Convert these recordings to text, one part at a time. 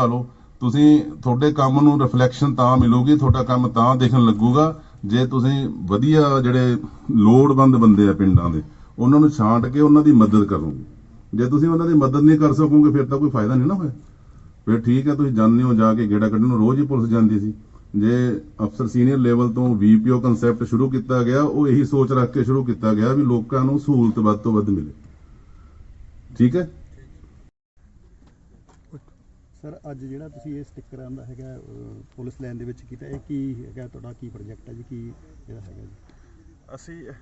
ਵਧਾ ਲਓ। ਤੁਸੀਂ ਤੁਹਾਡੇ ਕੰਮ ਨੂੰ ਰਿਫਲੈਕਸ਼ਨ ਤਾਂ ਮਿਲੂਗੀ, ਤੁਹਾਡਾ ਕੰਮ ਤਾਂ ਦੇਖਣ ਲੱਗੂਗਾ। ਜੇ ਤੁਸੀਂ ਵਧੀਆ ਜਿਹੜੇ ਲੋੜਵੰਦ ਬੰਦੇ ਆ ਪਿੰਡਾਂ ਦੇ, ਉਹਨਾਂ ਨੂੰ ਛਾਂਟ ਕੇ ਉਹਨਾਂ ਦੀ ਮਦਦ ਕਰੋਗੇ। ਜੇ ਤੁਸੀਂ ਉਹਨਾਂ ਦੀ ਮਦਦ ਨਹੀਂ ਕਰ ਸਕੋਗੇ, ਫਿਰ ਤਾਂ ਕੋਈ ਫਾਇਦਾ ਨਹੀਂ ਨਾ ਹੋਇਆ। ਫਿਰ ਠੀਕ ਹੈ, ਤੁਸੀਂ ਜਾਣਦੇ ਹੋ ਜਾ ਕੇ ਗੇੜਾ ਕੱਢਣ। ਨੂੰ ਰੋਜ਼ ਹੀ ਪੁਲਿਸ ਜਾਂਦੀ ਸੀ। ਜੇ ਅਫਸਰ ਸੀਨੀਅਰ ਲੈਵਲ ਤੋਂ ਵੀਪੀਓ ਕਨਸੈਪਟ ਸ਼ੁਰੂ ਕੀਤਾ ਗਿਆ, ਉਹ ਇਹੀ ਸੋਚ ਰੱਖ ਕੇ ਸ਼ੁਰੂ ਕੀਤਾ ਗਿਆ ਵੀ ਲੋਕਾਂ ਨੂੰ ਸਹੂਲਤ ਵੱਧ ਤੋਂ ਵੱਧ ਮਿਲੇ। ਠੀਕ ਹੈ? ਸਰ ਅੱਜ ਜਿਹੜਾ ਤੁਸੀਂ ਇਹ ਸਟicker ਦਾ ਹੈਗਾ ਪੁਲਿਸ ਲਾਈਨ ਦੇ ਵਿੱਚ ਕੀਤਾ ਇਹ ਕੀ ਹੈਗਾ ਤੁਹਾਡਾ ਕੀ ਪ੍ਰੋਜੈਕਟ ਹੈ ਜੀ? ਕੀ ਜਿਹੜਾ ਹੈਗਾ ਜੀ? ਅਸੀਂ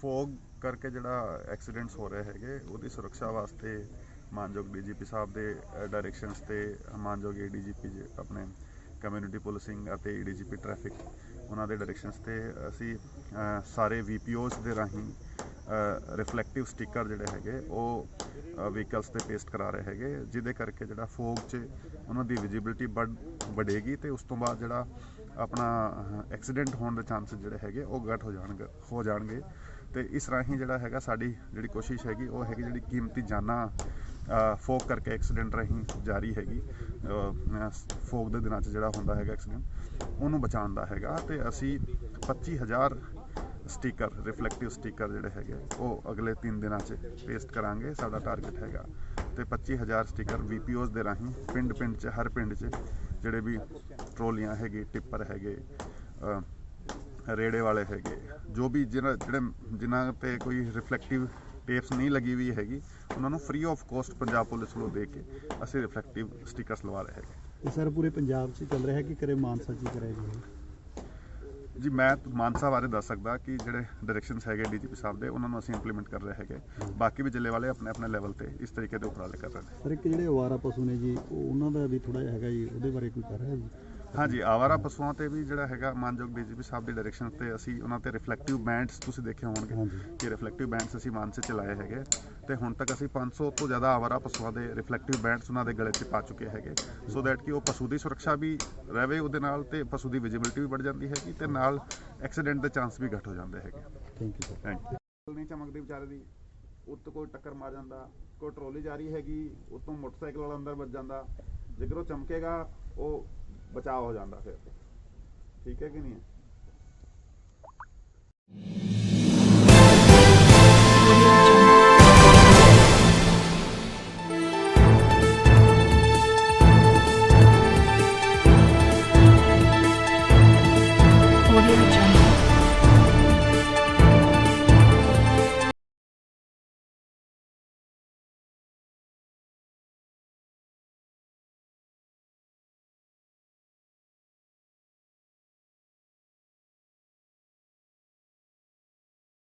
ਫੋਗ ਕਰਕੇ ਜਿਹੜਾ ਐਕਸੀਡੈਂਟਸ ਹੋ ਰਹੇ ਹੈਗੇ ਉਹਦੀ ਸੁਰੱਖਿਆ ਵਾਸਤੇ ਮਾਨਯੋਗ ਡੀਜੀਪੀ ਸਾਹਿਬ ਦੇ ਡਾਇਰੈਕਸ਼ਨਸ ਤੇ ਮਾਨਯੋਗ ਏਡੀਜੀਪੀ ਆਪਣੇ ਕਮਿਊਨਿਟੀ ਪੁਲਿਸਿੰਗ ਅਤੇ ਏਡੀਜੀਪੀ ਟ੍ਰੈਫਿਕ ਉਹਨਾਂ ਦੇ ਡਾਇਰੈਕਸ਼ਨਸ ਤੇ ਅਸੀਂ ਅ, ਸਾਰੇ ਵੀਪੀਓਸ ਦੇ ਰਾਹੀਂ ਰਿਫਲੈਕਟਿਵ ਸਟicker ਜਿਹੜੇ ਹੈਗੇ, ਉਹ ਵਹੀਕਲਸ ਤੇ ਪੇਸਟ ਕਰਾ ਰਹੇ ਹੈਗੇ, ਜਿਹਦੇ ਕਰਕੇ ਜਿਹੜਾ ਫੋਗ 'ਚ ਉਹਨਾਂ ਦੀ ਵਿਜ਼ਿਬਿਲਟੀ ਵੱਡ ਵਧੇਗੀ ਤੇ ਉਸ ਤੋਂ ਬਾਅਦ ਜਿਹੜਾ ਆਪਣਾ ਐਕਸੀਡੈਂਟ ਹੋਣ ਦੇ ਚਾਂਸਸ ਜਿਹੜੇ ਹੈਗੇ, ਉਹ ਘੱਟ ਹੋ ਜਾਣਗੇ ਹੋ ਜਾਣਗੇ। ਤੇ ਇਸ ਰਾਹੀਂ ਜਿਹੜਾ ਹੈਗਾ, ਸਾਡੀ ਜਿਹੜੀ ਕੋਸ਼ਿਸ਼ ਹੈਗੀ, ਉਹ ਹੈਗੀ ਜਿਹੜੀ ਕੀਮਤੀ ਜਾਨਾਂ ਫੋਗ ਕਰਕੇ ਐਕਸੀਡੈਂਟ ਰਾਹੀਂ ਜਾਰੀ ਹੈਗੀ। ਫੋਗ ਦੇ ਦਿਨਾਂ 'ਚ ਜਿਹੜਾ ਹੁੰਦਾ ਹੈਗਾ ਐਕਸੀਡੈਂਟ ਉਹਨੂੰ ਬਚਾਉਣ ਦਾ ਹੈਗਾ ਤੇ ਅਸੀਂ 25000 ਸਟicker ਰਿਫਲੈਕਟਿਵ ਸਟicker ਜਿਹੜੇ ਹੈਗੇ, ਉਹ ਅਗਲੇ 3 ਦਿਨਾਂ 'ਚ ਪੇਸਟ ਕਰਾਂਗੇ, ਸਾਡਾ ਟਾਰਗੇਟ ਹੈਗਾ। ਤੇ 25000 ਸਟicker ਵੀਪੀਓਸ ਦੇ ਰਾਹੀਂ ਪਿੰਡ ਪਿੰਡ 'ਚ, ਹਰ ਪਿੰਡ 'ਚ ਜਿਹੜੇ ਵੀ ਟਰੋਲੀਆਂ ਹੈਗੇ, ਟਿੱਪਰ ਹੈਗੇ ਰੇੜੇ ਵਾਲੇ ਹੈਗੇ, ਜੋ ਵੀ ਜਿਹਨਾਂ ਜਿਹੜੇ ਜਿਨ੍ਹਾਂ ਤੇ ਕੋਈ ਰਿਫਲੈਕਟਿਵ ਟੇਪਸ ਨਹੀਂ ਲੱਗੀ ਹੋਈ ਹੈਗੀ, ਉਹਨਾਂ ਨੂੰ free of cost Punjab police ਵੱਲੋਂ ਦੇ ਕੇ ਅਸੀਂ ਰਿਫਲੈਕਟਿਵ ਸਟickers ਲਵਾ ਰਹੇ ਹੈਗੇ। ਇਹ ਸਰ, ਪੂਰੇ ਪੰਜਾਬ 'ਚ ਚੱਲ ਰਿਹਾ ਹੈ ਕਿ ਕਰੇ ਮਾਨਸਾ 'ਚ ਹੀ ਕਰਿਆ ਜੀ ਜੀ ਮੈਂ ਮਾਨਸਾ ਬਾਰੇ ਦੱਸ ਸਕਦਾ ਕਿ ਜਿਹੜੇ ਡਾਇਰੈਕਸ਼ਨਸ ਹੈਗੇ ਡੀਜੀਪੀ ਸਾਹਿਬ ਦੇ ਉਹਨਾਂ ਨੂੰ ਅਸੀਂ ਇੰਪਲੀਮੈਂਟ ਕਰ ਰਹੇ ਹੈਗੇ। ਬਾਕੀ ਵੀ ਜ਼ਿਲ੍ਹੇ ਵਾਲੇ ਆਪਣੇ ਆਪਣੇ ਲੈਵਲ ਤੇ ਇਸ ਤਰੀਕੇ ਦੇ ਉਪਰਾਲੇ ਕਰ ਰਹੇ ਨੇ। ਸਰ ਇੱਕ ਜਿਹੜੇ ਅਵਾਰਾ ਪਸ਼ੂ ਨੇ ਜੀ ਉਹ ਉਹਨਾਂ ਦਾ ਵੀ ਥੋੜਾ ਜਿਹਾ ਹੈਗਾ ਜੀ ਉਹਦੇ ਬਾਰੇ ਕੋਈ ਕਰ ਰਿਹਾ ਜੀ? ਹਾਂਜੀ ਆਵਾਰਾ ਪਸ਼ੂਆਂ ਤੇ ਵੀ ਜਿਹੜਾ ਹੈਗਾ ਮਾਨਯੋਗ ਡੀਜੀਪੀ ਸਾਹਿਬ ਦੇ ਡਾਇਰੈਕਸ਼ਨ ਤੇ ਅਸੀਂ ਉਹਨਾਂ ਤੇ ਰਿਫਲੈਕਟਿਵ ਬੈਂਡਸ ਤੁਸੀਂ ਦੇਖੇ ਹੋਣਗੇ। ਕਿ ਰਿਫਲੈਕਟਿਵ ਬੈਂਡਸ ਅਸੀਂ ਮਾਨਸੇ ਚ ਲਾਏ ਹੈਗੇ। ਤੇ ਹੁਣ ਤੱਕ ਅਸੀਂ 500 ਤੋਂ ਜ਼ਿਆਦਾ ਆਵਾਰਾ ਪਸ਼ੂਆਂ ਦੇ ਰਿਫਲੈਕਟਿਵ ਬੈਂਡਸ ਉਹਨਾਂ ਦੇ ਗਲੇ 'ਚ ਪਾ ਚੁੱਕੇ ਹੈਗੇ। ਸੋ ਦੈਟ ਕਿ ਉਹ ਪਸ਼ੂ ਦੀ ਸੁਰੱਖਿਆ ਵੀ ਰਵੇ ਉਹਦੇ ਨਾਲ ਤੇ ਪਸ਼ੂ ਦੀ ਵਿਜ਼ਿਬਿਲਟੀ ਵੀ ਵੱਧ ਜਾਂਦੀ ਹੈਗੀ ਤੇ ਨਾਲ ਐਕਸੀਡੈਂਟ ਦੇ ਚਾਂਸ ਵੀ ਘੱਟ ਹੋ ਜਾਂਦੇ ਹੈਗੇ। Thank you sir thank you ਨਹੀਂ ਚਮਕਦੀ ਵਿਚਾਰੇ ਦੀ ਉੱਤੋਂ ਕੋਈ ਟੱਕਰ ਮਾਰ ਜਾਂਦਾ ਕੋਈ ਟਰੋਲੀ ਜਾ ਰਹੀ ਹੈਗੀ ਉੱਤੋਂ ਮੋਟਰਸਾਈਕਲ ਵਾਲਾ ਅੰਦਰ ਵੱਜ ਜਾਂਦਾ ਜੇਕਰ ਉਹ ਚਮਕੇਗਾ ਉਹ ਬਚਾਅ ਹੋ ਜਾਂਦਾ ਫਿਰ। ਠੀਕ ਹੈ ਕਿ ਨਹੀਂ